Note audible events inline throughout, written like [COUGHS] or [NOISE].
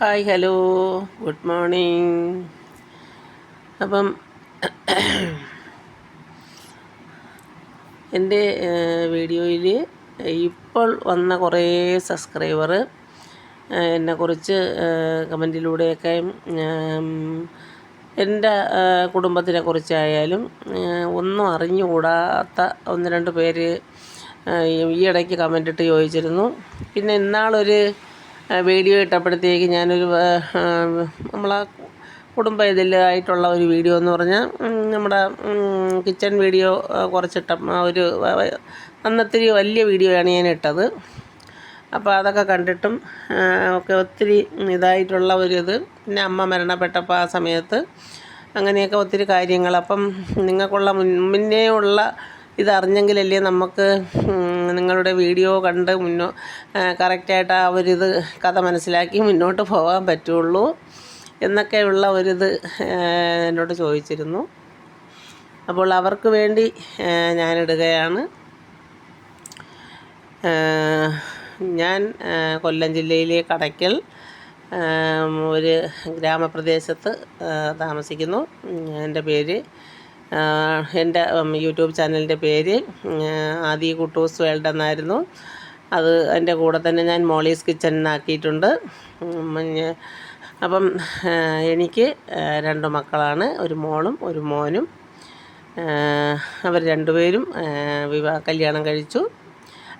Hi hello. Good morning. അപ്പം എന്റെ വീഡിയോയിൽ ഇപ്പോൾ വന്ന കുറേ സബ്സ്ക്രൈബർ എന്നെക്കുറിച്ച് കമന്റിലൂടെയൊക്കെ എന്റെ കുടുംബത്തിനെ കുറിച്ചായാലും ഒന്നും അറിഞ്ഞുകൂടാത്ത ഒന്ന് രണ്ട് പേര് ഈ ഇടയ്ക്ക് കമന്റിട്ട് ചോദിച്ചിരുന്നു. പിന്നെ ഇന്നാളൊരു വീഡിയോ ഇട്ടപ്പോഴത്തേക്ക് ഞാനൊരു നമ്മളെ കുടുംബ ഇതിലായിട്ടുള്ള ഒരു വീഡിയോ എന്ന് പറഞ്ഞാൽ നമ്മുടെ കിച്ചൺ വീഡിയോ കുറച്ചിട്ട ഒരു അന്നത്തിരി വലിയ വീഡിയോയാണ് ഞാൻ ഇട്ടത്. അപ്പോൾ അതൊക്കെ കണ്ടിട്ടും ഒക്കെ ഒത്തിരി ഇതായിട്ടുള്ള ഒരു ഇത്. പിന്നെ അമ്മ മരണപ്പെട്ടപ്പോൾ ആ സമയത്ത് അങ്ങനെയൊക്കെ ഒത്തിരി കാര്യങ്ങൾ. അപ്പം നിങ്ങൾക്കുള്ള മുന്നേ ഉള്ള ഇതറിഞ്ഞെങ്കിലല്ലേ നമുക്ക് നിങ്ങളുടെ വീഡിയോ കണ്ട് മുന്നോ കറക്റ്റായിട്ട് ആ ഒരിത് കഥ മനസ്സിലാക്കി മുന്നോട്ട് പോകാൻ പറ്റുള്ളൂ എന്നൊക്കെയുള്ള ഒരിത് എന്നോട് ചോദിച്ചിരുന്നു. അപ്പോൾ അവർക്ക് വേണ്ടി ഞാനിടുകയാണ്. ഞാൻ കൊല്ലം ജില്ലയിലെ കടയ്ക്കൽ ഒരു ഗ്രാമപ്രദേശത്ത് താമസിക്കുന്നു. എന്റെ പേര് എന്റെ യൂട്യൂബ് ചാനലിന്റെ പേര് ആദി കുട്ടൂസ് വേൾഡ് എന്നായിരുന്നു. അത് എന്റെ കൂടെ തന്നെ ഞാൻ മോളീസ് കിച്ചൺ എന്നാക്കിയിട്ടുണ്ട്. അപ്പം എനിക്ക് രണ്ട് മക്കളാണ്. ഒരു മോളും ഒരു മോനും. അവർ രണ്ടുപേരും വിവാഹ കല്യാണം കഴിച്ചു.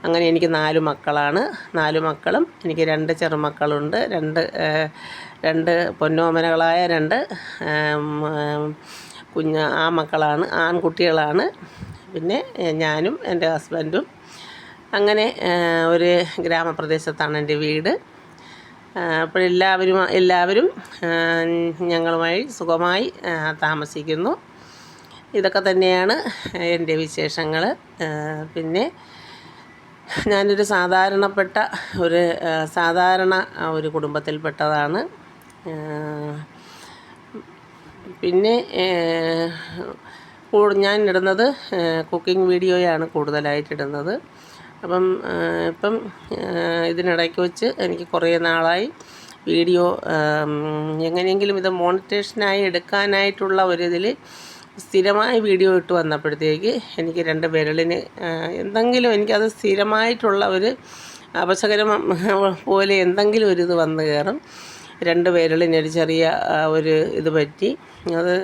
അങ്ങനെ എനിക്ക് നാല് മക്കളാണ്. നാല് മക്കളും എനിക്ക് രണ്ട് ചെറുമക്കളുണ്ട്. രണ്ട് രണ്ട് പൊന്നോമനകളായ രണ്ട് കുഞ്ഞ് ആ മക്കളാണ് ആൺകുട്ടികളാണ്. പിന്നെ ഞാനും എന്റെ ഹസ്ബൻഡും. അങ്ങനെ ഒരു ഗ്രാമപ്രദേശത്താണ് എന്റെ വീട്. അപ്പോൾ എല്ലാവരും എല്ലാവരും ഞങ്ങളുമായി സുഖമായി താമസിക്കുന്നു. ഇതൊക്കെ തന്നെയാണ് എന്റെ വിശേഷങ്ങൾ. പിന്നെ ഞാനൊരു സാധാരണപ്പെട്ട ഒരു സാധാരണ ഒരു കുടുംബത്തിൽപ്പെട്ടതാണ്. പിന്നെ ഞാൻ ഇടുന്നത് കുക്കിംഗ് വീഡിയോയാണ് കൂടുതലായിട്ട് ഇടുന്നത്. അപ്പം ഇപ്പം ഇതിനിടയ്ക്ക് വെച്ച് എനിക്ക് കുറേ നാളായി വീഡിയോ എങ്ങനെയെങ്കിലും ഇത് മോണിറ്റേഷനായി എടുക്കാനായിട്ടുള്ള ഒരിതിൽ സ്ഥിരമായ വീഡിയോ ഇട്ട് വന്നപ്പോഴത്തേക്ക് എനിക്ക് രണ്ട് വിരലിന് എന്തെങ്കിലും എനിക്കത് സ്ഥിരമായിട്ടുള്ള ഒരു അപശകരം പോലെ എന്തെങ്കിലും ഒരിത് വന്നു കയറും. രണ്ട് വിരലിനൊരു ചെറിയ ഒരു ഇത് പറ്റി. അത്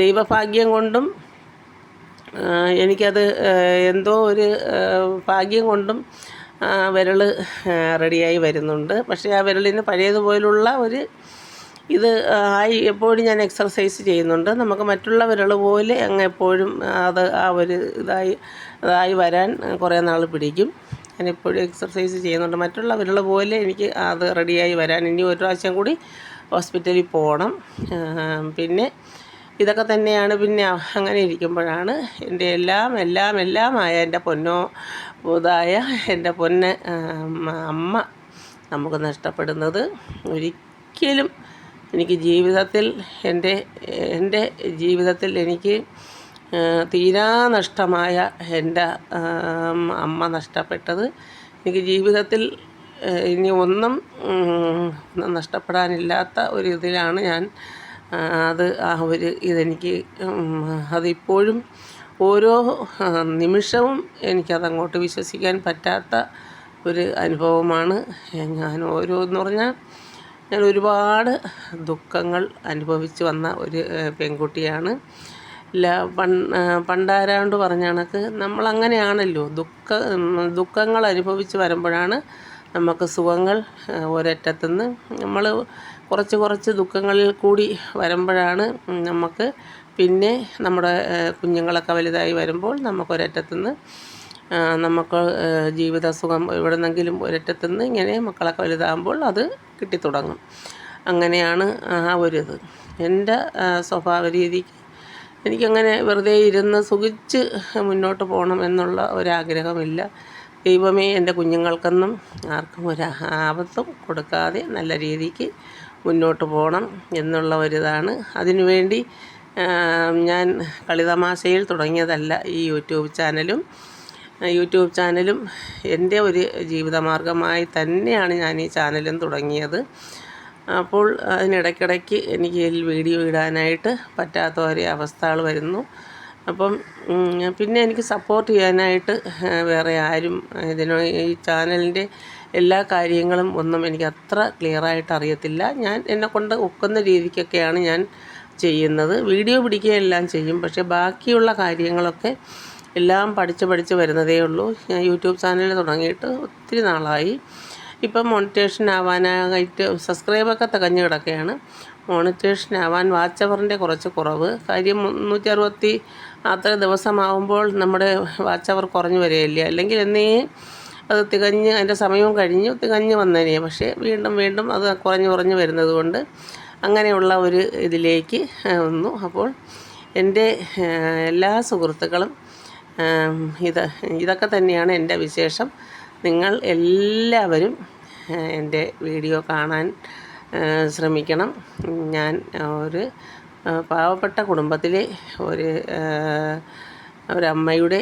ദൈവഭാഗ്യം കൊണ്ടും എനിക്കത് എന്തോ ഒരു ഭാഗ്യം കൊണ്ടും വിരൽ റെഡിയായി വരുന്നുണ്ട്. പക്ഷേ ആ വിരലിന് പഴയതുപോലുള്ള ഒരു ഇത് ആയി എപ്പോഴും ഞാൻ എക്സർസൈസ് ചെയ്യുന്നുണ്ട്. നമുക്ക് മറ്റുള്ള വിരൽ പോലെ അങ്ങ് എപ്പോഴും അത് ആ ഒരു ഇതായി ഇതായി വരാൻ കുറേ നാൾ പിടിക്കും. ഞാൻ എപ്പോഴും എക്സർസൈസ് ചെയ്യുന്നുണ്ട് മറ്റുള്ളവരുള്ള പോലെ എനിക്ക് അത് റെഡിയായി വരാൻ. ഇനി ഒരു പ്രാവശ്യം കൂടി ഹോസ്പിറ്റലിൽ പോകണം പിന്നെ ഇതൊക്കെ തന്നെയാണ്. പിന്നെ അങ്ങനെ ഇരിക്കുമ്പോഴാണ് എന്റെ എല്ലാം എല്ലാം എല്ലാമായ എന്റെ പൊന്നോ പുതായ എന്റെ പൊന്ന് അമ്മ നമുക്ക് നഷ്ടപ്പെടുന്നത്. ഒരിക്കലും എനിക്ക് ജീവിതത്തിൽ എന്റെ എന്റെ ജീവിതത്തിൽ എനിക്ക് തീരാ നഷ്ടമായ എന്റെ അമ്മ നഷ്ടപ്പെട്ടത്. എനിക്ക് ജീവിതത്തിൽ ഇനി ഒന്നും നഷ്ടപ്പെടാനില്ലാത്ത ഒരു ഇതിലാണ് ഞാൻ അത് ആ ഒരു ഇതെനിക്ക് അതിപ്പോഴും ഓരോ നിമിഷവും എനിക്കതങ്ങോട്ട് വിശ്വസിക്കാൻ പറ്റാത്ത ഒരു അനുഭവമാണ്. ഞാൻ ഓരോ എന്ന് പറഞ്ഞാൽ ഞാൻ ഒരുപാട് ദുഃഖങ്ങൾ അനുഭവിച്ചു വന്ന ഒരു പെൺകുട്ടിയാണ്. പണ്ടാരാണ്ട് പറഞ്ഞ കണക്ക് നമ്മളങ്ങനെയാണല്ലോ. ദുഃഖ ദുഃഖങ്ങൾ അനുഭവിച്ച് വരുമ്പോഴാണ് നമുക്ക് സുഖങ്ങൾ ഒരറ്റത്തുനിന്ന് നമ്മൾ കുറച്ച് കുറച്ച് ദുഃഖങ്ങളിൽ കൂടി വരുമ്പോഴാണ് നമുക്ക് പിന്നെ നമ്മുടെ കുഞ്ഞുങ്ങളൊക്കെ വലുതായി വരുമ്പോൾ നമുക്കൊരറ്റത്തുനിന്ന് നമുക്ക് ജീവിത സുഖം എവിടെ നിന്നെങ്കിലും ഒരറ്റത്തുനിന്ന് ഇങ്ങനെ മക്കളൊക്കെ വലുതാകുമ്പോൾ അത് കിട്ടിത്തുടങ്ങും. അങ്ങനെയാണ് ആ ഒരിത്. എന്റെ സ്വഭാവ രീതിക്ക് എനിക്കങ്ങനെ വെറുതെ ഇരുന്ന് സുഖിച്ച് മുന്നോട്ട് പോകണം എന്നുള്ള ഒരാഗ്രഹമില്ല. ദൈവമേ എന്റെ കുഞ്ഞുങ്ങൾക്കൊന്നും ആർക്കും ഒരു ആപത്തും കൊടുക്കാതെ നല്ല രീതിക്ക് മുന്നോട്ട് പോകണം എന്നുള്ള ഒരിതാണ്. അതിനുവേണ്ടി ഞാൻ കളിതമാശയിൽ തുടങ്ങിയതല്ല ഈ യൂട്യൂബ് ചാനലും. യൂട്യൂബ് ചാനലും എന്റെ ഒരു ജീവിതമാർഗമായി തന്നെയാണ് ഞാൻ ഈ ചാനലും തുടങ്ങിയത്. അപ്പോൾ അതിനിടയ്ക്കിടയ്ക്ക് എനിക്ക് വീഡിയോ ഇടാനായിട്ട് പറ്റാത്ത ഒരേ അവസ്ഥകൾ വരുന്നു. അപ്പം പിന്നെ എനിക്ക് സപ്പോർട്ട് ചെയ്യാനായിട്ട് വേറെ ആരും ഇതിന് ഈ ചാനലിന്റെ എല്ലാ കാര്യങ്ങളും ഒന്നും എനിക്ക് അത്ര ക്ലിയറായിട്ട് അറിയത്തില്ല. ഞാൻ എന്നെ കൊണ്ട് ഒക്കുന്ന രീതിക്കൊക്കെയാണ് ഞാൻ ചെയ്യുന്നത്. വീഡിയോ പിടിക്കുകയെല്ലാം ചെയ്യും. പക്ഷേ ബാക്കിയുള്ള കാര്യങ്ങളൊക്കെ എല്ലാം പഠിച്ച് പഠിച്ച് വരുന്നതേ ഉള്ളൂ. ഞാൻ യൂട്യൂബ് ചാനൽ തുടങ്ങിയിട്ട് ഒത്തിരി നാളായി. ഇപ്പം മോണിറ്റേഷൻ ആവാനായിട്ട് സബ്സ്ക്രൈബൊക്കെ തികഞ്ഞു കിടക്കുകയാണ്. മോണിറ്റേഷൻ ആവാൻ വാച്ച് അവറിന്റെ കുറച്ച് കുറവ്. കാര്യം മുന്നൂറ്റി അറുപത്തി അത്ര ദിവസമാവുമ്പോൾ നമ്മുടെ വാച്ച് അവർ കുറഞ്ഞു വരികയില്ല. അല്ലെങ്കിൽ എന്നേ അത് തികഞ്ഞ് അതിന്റെ സമയവും കഴിഞ്ഞു തികഞ്ഞ് വന്നതിനെ പക്ഷേ വീണ്ടും വീണ്ടും അത് കുറഞ്ഞു കുറഞ്ഞു വരുന്നത് കൊണ്ട് അങ്ങനെയുള്ള ഒരു ഇതിലേക്ക് വന്നു. അപ്പോൾ എന്റെ എല്ലാ സുഹൃത്തുക്കളും ഇത് ഇതൊക്കെ തന്നെയാണ് എന്റെ വിശേഷം. നിങ്ങൾ എല്ലാവരും എന്റെ വീഡിയോ കാണാൻ ശ്രമിക്കണം. ഞാൻ ഒരു പാവപ്പെട്ട കുടുംബത്തിലെ ഒരു ഒരമ്മയുടെ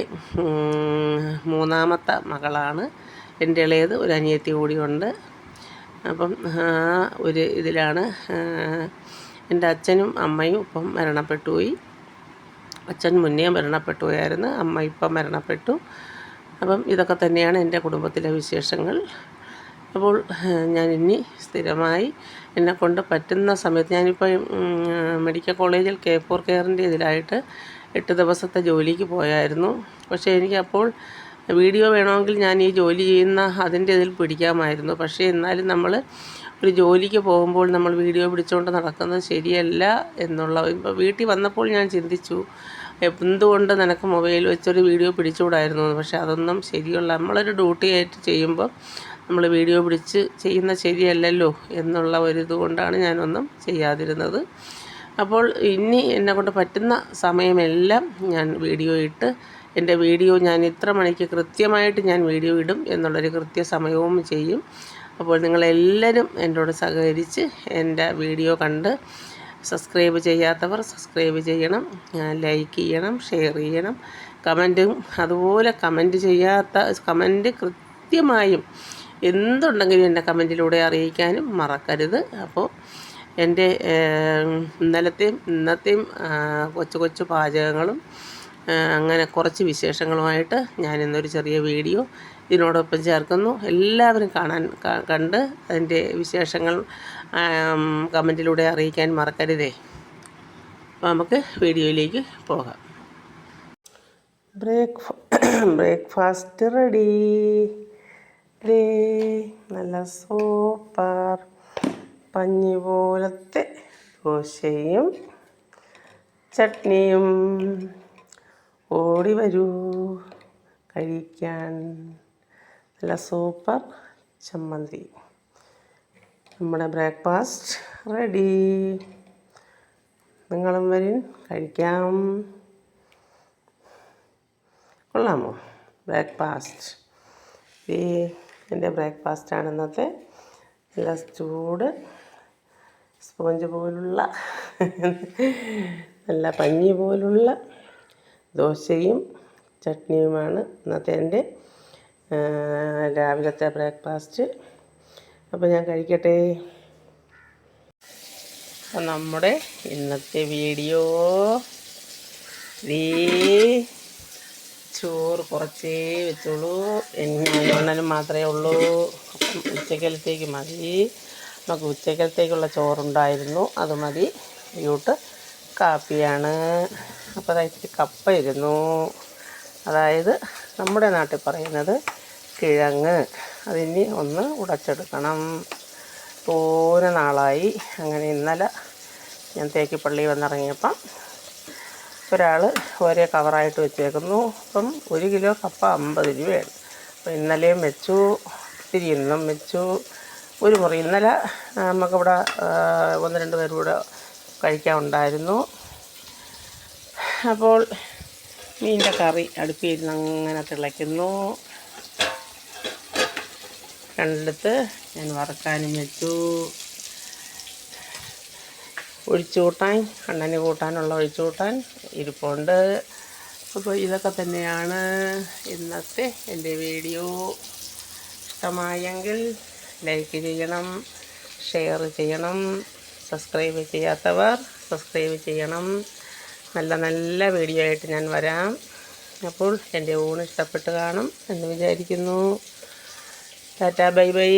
മൂന്നാമത്തെ മകളാണ്. എന്റെ ഇളയത് ഒരു അനിയത്തി കൂടിയുണ്ട്. അപ്പം ആ ഒരു ഇതിലാണ് എന്റെ അച്ഛനും അമ്മയും ഇപ്പം മരണപ്പെട്ടു പോയി അച്ഛൻ മുന്നേ മരണപ്പെട്ടു പോയായിരുന്നു അമ്മ ഇപ്പം മരണപ്പെട്ടു. അപ്പം ഇതൊക്കെ തന്നെയാണ് എന്റെ കുടുംബത്തിലെ വിശേഷങ്ങൾ. അപ്പോൾ ഞാൻ ഇനി സ്ഥിരമായി എന്നെ കൊണ്ട് പറ്റുന്ന സമയത്ത് ഞാനിപ്പോൾ മെഡിക്കൽ കോളേജിൽ കെ ഫോർ കെയറിന്റെ ഇതിലായിട്ട് എട്ട് ദിവസത്തെ ജോലിക്ക് പോയായിരുന്നു. പക്ഷേ എനിക്കപ്പോൾ വീഡിയോ വേണമെങ്കിൽ ഞാൻ ഈ ജോലി ചെയ്യുന്ന അതിന്റെ ഇതിൽ പിടിക്കാമായിരുന്നു. പക്ഷേ എന്നാലും നമ്മൾ ഒരു ജോലിക്ക് പോകുമ്പോൾ നമ്മൾ വീഡിയോ പിടിച്ചുകൊണ്ട് നടക്കുന്നത് ശരിയല്ല എന്നുള്ള ഇപ്പോൾ വീട്ടിൽ വന്നപ്പോൾ ഞാൻ ചിന്തിച്ചു എന്തുകൊണ്ട് നിനക്ക് മൊബൈൽ വെച്ചൊരു വീഡിയോ പിടിച്ചുകൂടായിരുന്നു പക്ഷേ അതൊന്നും ശരിയുള്ള നമ്മളൊരു ഡ്യൂട്ടി ആയിട്ട് ചെയ്യുമ്പോൾ നമ്മൾ വീഡിയോ പിടിച്ച് ചെയ്യുന്ന ശരിയല്ലല്ലോ എന്നുള്ള ഒരു ഇതുകൊണ്ടാണ് ഞാനൊന്നും ചെയ്യാതിരുന്നത്. അപ്പോൾ ഇനി എന്നെക്കൊണ്ട് പറ്റുന്ന സമയമെല്ലാം ഞാൻ വീഡിയോ ഇട്ട് എന്റെ വീഡിയോ ഞാൻ ഇത്ര മണിക്ക് കൃത്യമായിട്ട് ഞാൻ വീഡിയോ ഇടും എന്നുള്ളൊരു കൃത്യസമയവും ചെയ്യും. അപ്പോൾ നിങ്ങളെല്ലാവരും എന്നോട് സഹകരിച്ച് എന്റെ വീഡിയോ കണ്ട് സബ്സ്ക്രൈബ് ചെയ്യാത്തവർ സബ്സ്ക്രൈബ് ചെയ്യണം ലൈക്ക് ചെയ്യണം ഷെയർ ചെയ്യണം കമന്റും അതുപോലെ കമന്റ് ചെയ്യാത്ത കമന്റ് കൃത്യമായും എന്തുണ്ടെങ്കിലും എന്റെ കമന്റിലൂടെ അറിയിക്കാനും മറക്കരുത്. അപ്പോൾ എന്റെ ഇന്നലത്തെയും ഇന്നത്തെയും കൊച്ചു കൊച്ചു പാചകങ്ങളും അങ്ങനെ കുറച്ച് വിശേഷങ്ങളുമായിട്ട് ഞാൻ ഇന്നൊരു ചെറിയ വീഡിയോ ഇതിനോടൊപ്പം ചേർക്കുന്നു. എല്ലാവരും കാണാൻ കണ്ട് അതിന്റെ വിശേഷങ്ങൾ കമന്റിലൂടെ അറിയിക്കാൻ മറക്കരുതേ. അപ്പോൾ നമുക്ക് വീഡിയോയിലേക്ക് പോകാം. Break [COUGHS] breakfast ready. നല്ല സൂപ്പർ. പഞ്ഞി പോലത്തെ ദോശയും ചട്നിയും ഓടി വരൂ. കഴിക്കാൻ നല്ല സൂപ്പർ ചമ്മന്തി. നമ്മുടെ ബ്രേക്ക്ഫാസ്റ്റ് റെഡി. നിങ്ങളും വരും കഴിക്കാം. കൊള്ളാമോ? ബ്രേക്ക്ഫാസ്റ്റ്. എന്റെ ബ്രേക്ക്ഫാസ്റ്റാണ് ഇന്നത്തെ നല്ല ചൂട് സ്പോഞ്ച് പോലുള്ള നല്ല പഞ്ഞി പോലുള്ള ദോശയും ചട്നിയുമാണ് ഇന്നത്തെ എന്റെ രാവിലത്തെ ബ്രേക്ക്ഫാസ്റ്റ്. അപ്പോൾ ഞാൻ കഴിക്കട്ടെ. നമ്മുടെ ഇന്നത്തെ വീഡിയോ. ദേ ചോറ് കുറച്ചേ വെച്ചുള്ളൂ എണ്ണനും മാത്രമേ ഉള്ളൂ. അപ്പം ഉച്ചക്കലത്തേക്ക് മതി. നമുക്ക് ഉച്ചക്കലത്തേക്കുള്ള ചോറുണ്ടായിരുന്നു. അത് മതി. യൂട്ട് കാപ്പിയാണ്. അപ്പോൾ അതായത് കപ്പ ഇരുന്നു അതായത് നമ്മുടെ നാട്ടിൽ പറയുന്നത് കിഴങ്ങ്. അതിനി ഒന്ന് ഉടച്ചെടുക്കണം. തോനെ നാളായി അങ്ങനെ ഇന്നലെ ഞാൻ തേക്കിപ്പള്ളി വന്നിറങ്ങിയപ്പം ഒരാൾ ഒരേ കവറായിട്ട് വെച്ചേക്കുന്നു. അപ്പം ഒരു കിലോ കപ്പ അമ്പത് രൂപയാണ്. അപ്പം ഇന്നലെയും വെച്ചു ഇത്തിരി ഇന്നും വെച്ചു. ഒരു മുറി. ഇന്നലെ നമുക്കിവിടെ ഒന്ന് രണ്ട് പേരും കൂടെ കഴിക്കാൻ ഉണ്ടായിരുന്നു. അപ്പോൾ മീനിന്റെ കറി അടുപ്പിൽ ഇരുന്ന് അങ്ങനെ തിളയ്ക്കുന്നു. രണ്ടിടത്ത് ഞാൻ വറക്കാനും വെച്ചു. ഒഴിച്ചു കൂട്ടാൻ അണ്ണന് കൂട്ടാനുള്ള ഒഴിച്ചു കൂട്ടാൻ ഇരിപ്പുണ്ട്. അപ്പോൾ ഇതൊക്കെ തന്നെയാണ് ഇന്നത്തെ എന്റെ വീഡിയോ. ഇഷ്ടമായെങ്കിൽ ലൈക്ക് ചെയ്യണം ഷെയർ ചെയ്യണം സബ്സ്ക്രൈബ് ചെയ്യാത്തവർ സബ്സ്ക്രൈബ് ചെയ്യണം. നല്ല നല്ല വീഡിയോ ആയിട്ട് ഞാൻ വരാം. അപ്പോൾ എന്റെ ഊണ് ഇഷ്ടപ്പെട്ട് കാണും എന്ന് വിചാരിക്കുന്നു. Tata bye bye.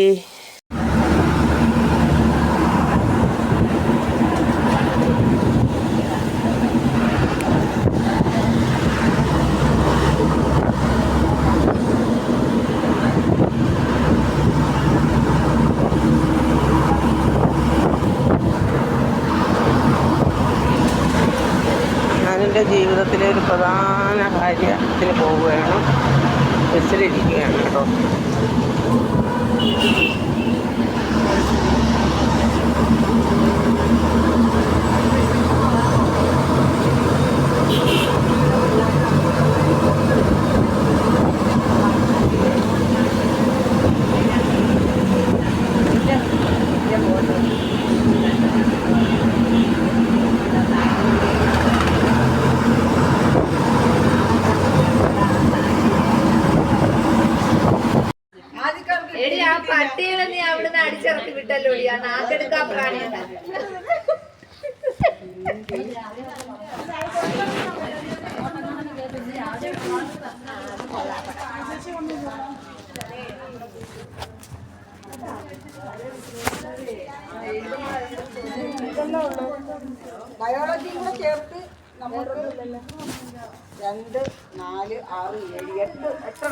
ഞാനെന്റെ ജീവിതത്തിലെ ഒരു പ്രധാന കാര്യത്തിൽ പോവുകയാണ്. ബസ്സിലിരിക്കുകയാണ് കേട്ടോ എടി ആ പട്ടികളെ നീ അവിടുന്ന് അടിച്ചിറക്കി വിട്ടല്ലോ ആ നാക്കെടുക്കാൻ പ്രാണിയാണ് ബയോളജി കൂടെ ചേർത്ത് നമ്മൾ രണ്ട് നാല് ആറ് ഏഴ് എട്ട് എത്ര